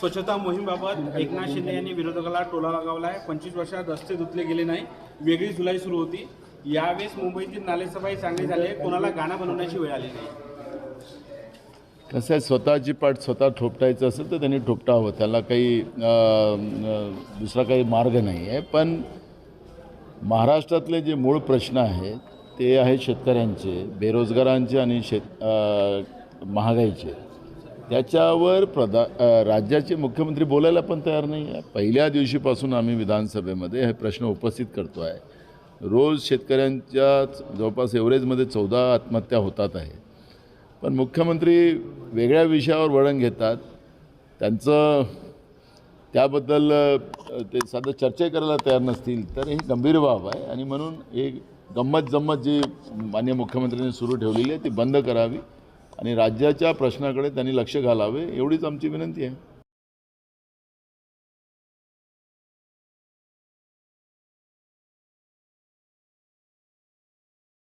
स्वच्छता मोहीमबाबत एकनाथ शिंदे यांनी विरोधकाला टोला लगावला आहे पंचवीस वर्षात रस्ते धुतले गेले नाही. वेगळी जुलाई सुरू होती. यावेळेस मुंबईतील नालेसफाई चांगली झाली आहे. कोणाला गाणं बनवण्याची वेळ आली नाही. कसं आहे स्वतःची पाठ स्वतः ठोपटायचं असेल तर त्यांनी ठोपटावं त्याला काही दुसरा काही मार्ग नाही आहे. पण महाराष्ट्रातले जे मूळ प्रश्न आहेत ते आहेत शेतकऱ्यांचे बेरोजगारांचे आणि शेत महागाईचे. त्याच्यावर प्रधा राज्याचे मुख्यमंत्री बोलायला पण तयार नाही आहे. पहिल्या दिवशीपासून आम्ही विधानसभेमध्ये हे प्रश्न उपस्थित करतो आहे. रोज शेतकऱ्यांच्या जवळपास एव्हरेजमध्ये चौदा आत्महत्या होतात आहे. पण मुख्यमंत्री वेगळ्या विषयावर वळण घेतात. त्यांचं त्याबद्दल ते साधं चर्चा करायला तयार नसतील तर ही गंभीर बाब आहे. आणि म्हणून हे गंमत जम्मत जी मान्य मुख्यमंत्र्यांनी सुरू ठेवलेली आहे ती बंद करावी. आणि राज्याच्या प्रश्नाकडे त्यांनी लक्ष घालावे एवढीच आमची विनंती आहे.